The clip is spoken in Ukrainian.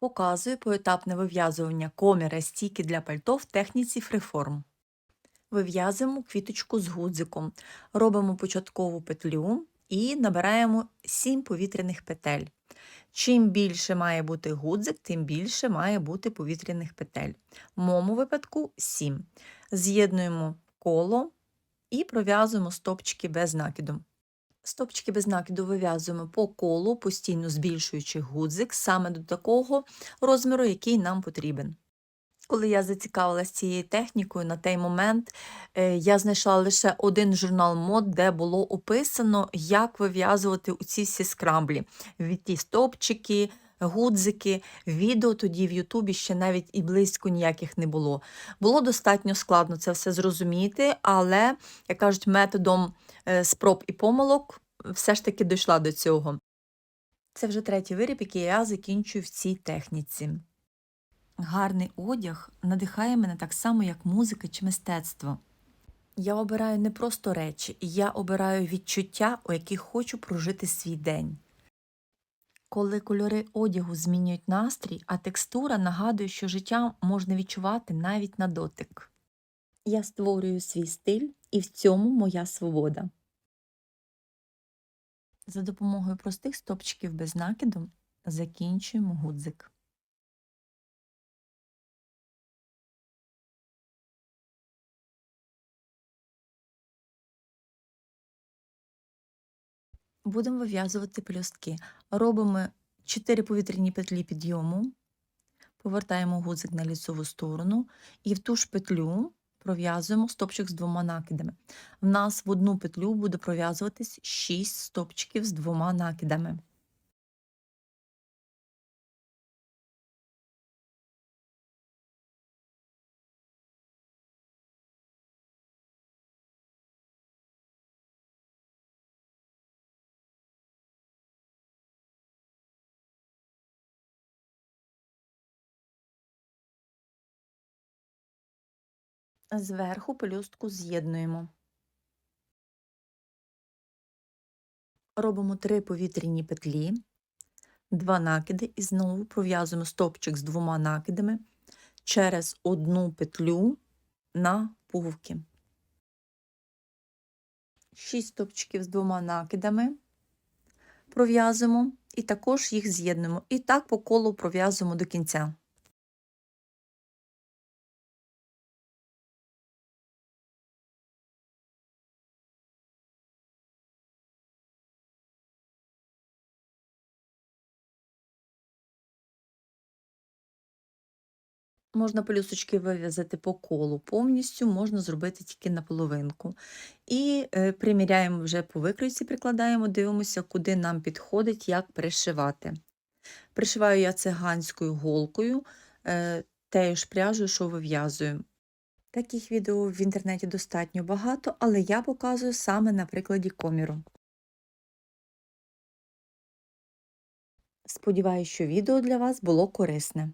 Показую поетапне вив'язування коміра стійки для пальто в техніці фриформ. Вив'язуємо квіточку з гудзиком, робимо початкову петлю і набираємо 7 повітряних петель. Чим більше має бути гудзик, тим більше має бути повітряних петель. В моєму випадку 7. З'єднуємо коло і пров'язуємо стопчики без накиду. Стопчики без накиду вив'язуємо по колу, постійно збільшуючи гудзик саме до такого розміру, який нам потрібен. Коли я зацікавилася цією технікою, на той момент е, я знайшла лише один журнал мод, де було описано, як вив'язувати ці всі скрамблі. Від ті стопчики, гудзики, відео тоді в Ютубі ще навіть і близько ніяких не було. Було достатньо складно це все зрозуміти, але, як кажуть, методом е, спроб і помилок все ж таки дійшла до цього. Це вже третій виріб, який я закінчую в цій техніці. Гарний одяг надихає мене так само, як музика чи мистецтво. Я обираю не просто речі, я обираю відчуття, у яких хочу прожити свій день. Коли кольори одягу змінюють настрій, а текстура нагадує, що життя можна відчувати навіть на дотик. Я створюю свій стиль, і в цьому моя свобода. За допомогою простих стопчиків без накиду закінчуємо гудзик. Будемо вив'язувати пелюстки. Робимо 4 повітряні петлі підйому, повертаємо гудзик на ліцеву сторону і в ту ж петлю пров'язуємо стопчик з двома накидами. В нас в одну петлю буде пров'язуватись 6 стопчиків з двома накидами. Зверху пелюстку з'єднуємо. Робимо 3 повітряні петлі, 2 накиди і знову пров'язуємо стовпчик з двома накидами через одну петлю на пуговки. 6 стовпчиків з двома накидами пров'язуємо і також їх з'єднуємо. І так по колу пров'язуємо до кінця. Можна пелюсточки вив'язати по колу повністю, можна зробити тільки наполовинку. І е, приміряємо вже по викройці, прикладаємо, дивимося, куди нам підходить, як пришивати. Пришиваю я циганською голкою, е, тею ж пряжу, що вив'язую. Таких відео в інтернеті достатньо багато, але я показую саме на прикладі коміру. Сподіваюсь, що відео для вас було корисне.